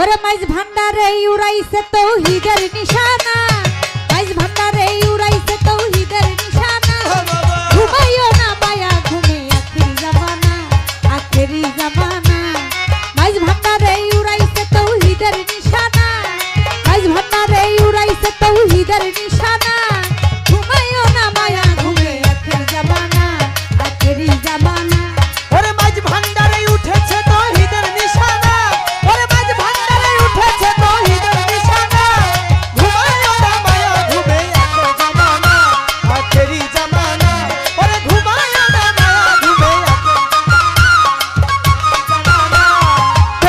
ওরে মাইজ ভান্ডারে উড়াইছে তৌহিদের নিশানা।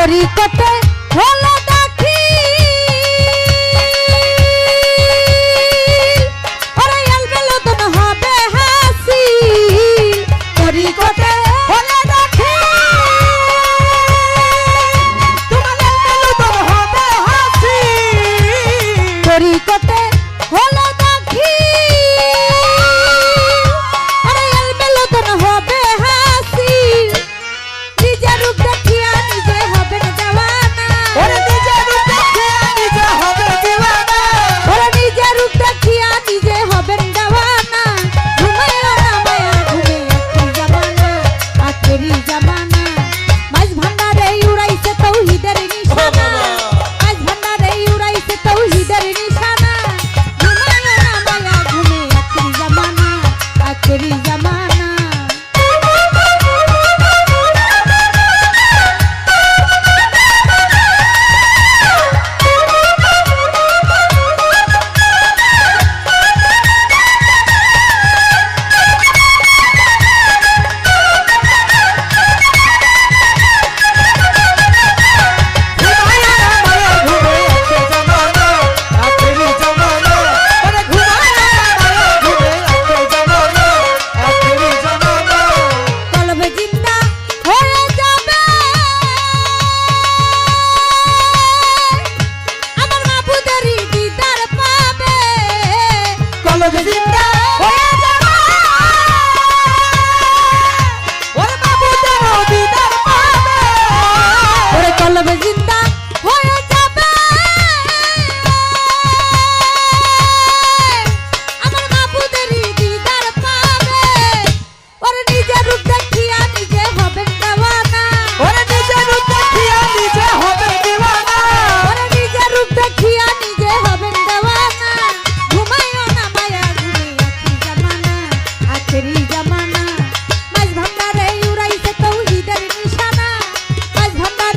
हरी कटे Mami, dame